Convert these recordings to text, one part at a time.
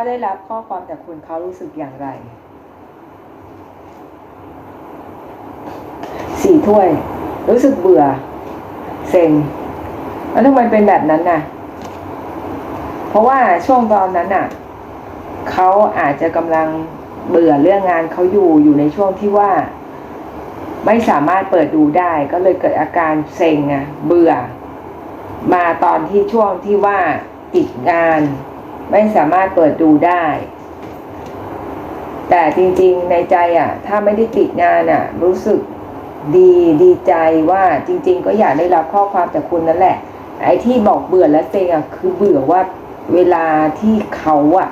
าได้รับข้อความจากคุณเขารู้สึกอย่างไรสี่ถ้วย รู้สึกเบื่อ เซ็งแล้วทำไมเป็นแบบนั้นน่ะ เพราะว่าช่วงตอนนั้นน่ะเขาอาจจะกำลังเบื่อเรื่องงานเขาอยู่อยู่ในช่วงที่ว่า ไม่สามารถเปิดดูได้ ก็เลยเกิดอาการเซ็งอะเบื่อ มาตอนที่ช่วงที่ว่าติดงาน ไม่สามารถเปิดดูได้ แต่จริงๆในใจอะ ถ้าไม่ได้ติดงานอะ รู้สึกดีดีใจว่าจริง ๆ ก็อยากได้รับข้อความจากคุณนั่นแหละ ไอ้ที่บอกเบื่อและเซ็งอะคือเบื่อว่าเวลาที่เขาอะ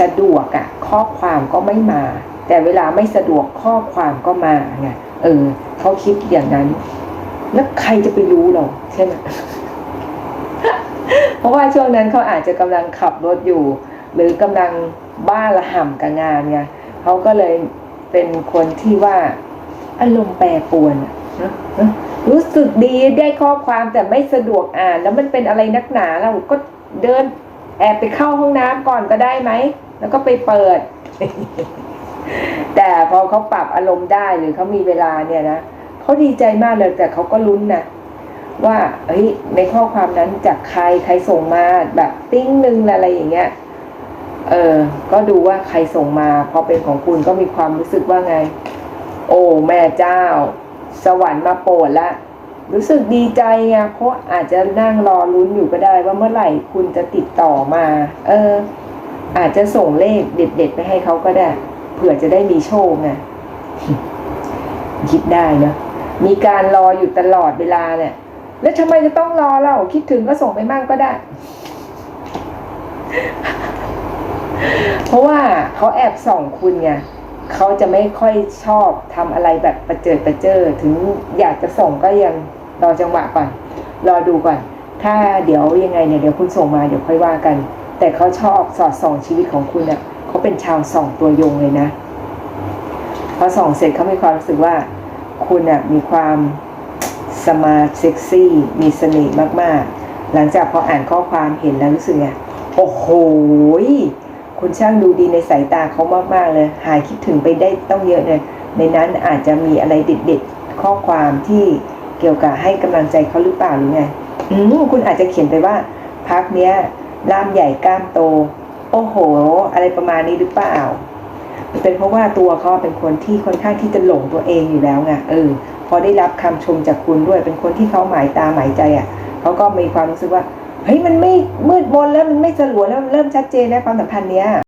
สะดวกอะ ข้อความก็ไม่มา แต่เวลาไม่สะดวกข้อความก็มาไงเออเขาคิดอย่างนั้น แล้วใครจะไปรู้หรอใช่ไหม ราะว่าช่วงนั้นเขาอาจจะกำลังขับรถอยู่ หรือกำลังบ้าระห่ำกับงานไงเขาก็เลยเป็นคนที่ว่าอารมณ์แปรปรวนนะรู้สึกดีได้ข้อความแต่ไม่สะดวกอ่าน แล้วมันเป็นอะไรนักหนาเราก็เดินแอบไปเข้าห้องน้ำก่อนก็ได้ไหม แล้วก็ไปเปิด แต่พอเขาปรับอารมณ์ได้หรือเขามีเวลาเนี่ยนะเขาดีใจมากเลยแต่เขาก็ลุ้นนะ ว่าเฮ้ยในข้อความนั้นจากใครใครส่งมาแบบติ้งหนึ่งอะไรอย่างเงี้ยเออก็ดูว่าใครส่งมาพอเป็นของคุณก็มีความรู้สึกว่าไง โอ้แม่เจ้า สวรรค์มาโปรดละรู้สึกดีใจไงเพราะอาจจะนั่งรอลุ้นอยู่ก็ได้ ว่าเมื่อไหร่คุณจะติดต่อมา เออ อาจจะส่งเลขเด็ดๆไปให้เขาก็ได้ เผื่อจะได้มีโชคไงคิดได้เนอะมีการรออยู่ตลอดเวลาเนี่ย แล้วทำไมจะต้องรอเราคิดถึงก็ส่งไปมั่งก็ได้ เพราะว่าเขาแอบส่องคุณไงเขาจะไม่ค่อยชอบทำอะไรแบบประเจิดประเจิดถึงอยากจะส่งก็ยังรอจังหวะก่อน รอดูก่อน ถ้าเดี๋ยวยังไงเนี่ยเดี๋ยวคุณส่งมาเดี๋ยวค่อยว่ากัน แต่เขาชอบสอดส่องชีวิตของคุณเน่ะเขาเป็นชาวส่องตัวยงเลยนะพอส่องเสร็จเขามีความรู้สึกว่า คุณน่ะมีความ สมาร์ทเซ็กซี่มีเสน่ห์มากๆ หลังจากพออ่านข้อความเห็นแล้วรู้สึกไงโอ้โหคุณช่างดูดีในสายตาเขามากๆเลย หายคิดถึงไปได้ต้องเยอะเลย ในนั้นอาจจะมีอะไรเด็ดๆ ข้อความที่เกี่ยวกับให้กำลังใจเขาหรือเปล่าหรือไงอืมคุณอาจจะเขียนไปว่า พักเนี้ยล่ามใหญ่กล้ามโต โอ้โห อะไรประมาณนี้หรือเปล่า เป็นเพราะว่าตัวเขาเป็นคนที่ค่อนข้างที่จะหลงตัวเองอยู่แล้วไงเออ พอได้รับคำชมจากคุณด้วย เป็นคนที่เขาหมายตาหมายใจอะเขาก็มีความรู้สึกว่าเฮ้ยมันไม่มืดมนแล้วมันไม่สลัวแล้วเริ่มชัดเจนแล้วความสัมพันธ์เนี้ย